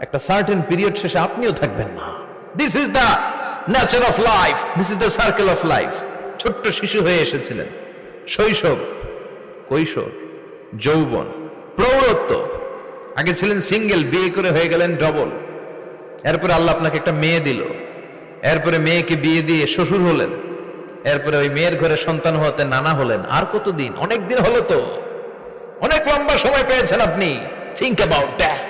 একটা certain period শেষে আপনিও থাকবেন না। This is the nature of life this is the circle of life ছোট্ট শিশু হয়ে এসেছিলেন। শৈশব, কৈশোর, যৌবন, প্রৌঢ়ত্ব। আগে ছিলেন সিঙ্গেল বিয়ে করে হয়ে গেলেন ডবল এরপরে আল্লাহ আপনাকে একটা মেয়ে দিল। এরপরে মেয়েকে বিয়ে দিয়ে শ্বশুর হলেন। এরপরে ওই মেয়ের ঘরে সন্তান হতে নানা হলেন। আর কতদিন? অনেক দিন হলো তো। অনেক লম্বা সময় পেয়েছেন আপনি। থিঙ্ক অ্যাবাউট ড্যাথ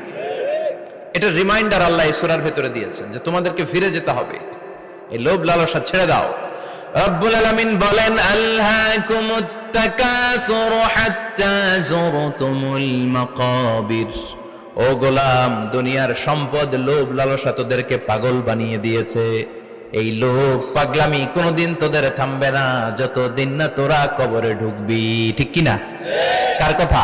এটা রিমাইন্ডার আল্লাহ ইসুরার ভেতরে দিয়েছেন যে তোমাদেরকে ফিরে যেতে হবে। এই লোভ লালসা ছেড়ে দাও। রব্বুল আলামিন বলেন আল্লাহকুমুত তাকাসুর হাত্তা যুরতুমুল মাকাবির। ও গোলাম, দুনিয়ার সম্পদ, লোভ লালসা তোদেরকে পাগল বানিয়ে দিয়েছে। এই লোভ পাগলামি কোনোদিন তোদের থামবে না, যতদিন না তোরা কবরে ঢুকবি। ঠিক কিনা? কার কথা?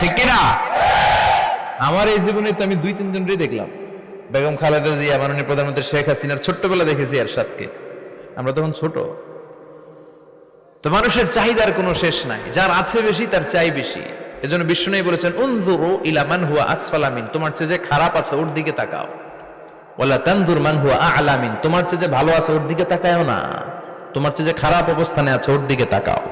ঠিক কিনা? আমার এই জীবনে তো আমি দুই তিন জনেরই দেখলাম। বেগম খালেদা জিয়া, মাননীয় প্রধানমন্ত্রী শেখ হাসিনার ছোট্টবেলা দেখেছি আর এরশাদকে। আমরা তখন ছোট। তো মানুষের চাহিদার কোনো শেষ নাই। যার আছে বেশি, তার চাই বেশি। এজন্য বিষ্ণু বলেছেন, উনজুরু ইলা মান হুয়া আসফালামিন তোমার চেয়ে যে খারাপ আছে, ওর দিকে তাকাও। ওলা তানদুর মান হুয়া আলামিন তোমার চেয়ে যে ভালো আছে, ওর দিকে তাকায়ও না। তোমার চেয়ে যে খারাপ অবস্থানে আছে, ওর দিকে তাকাও।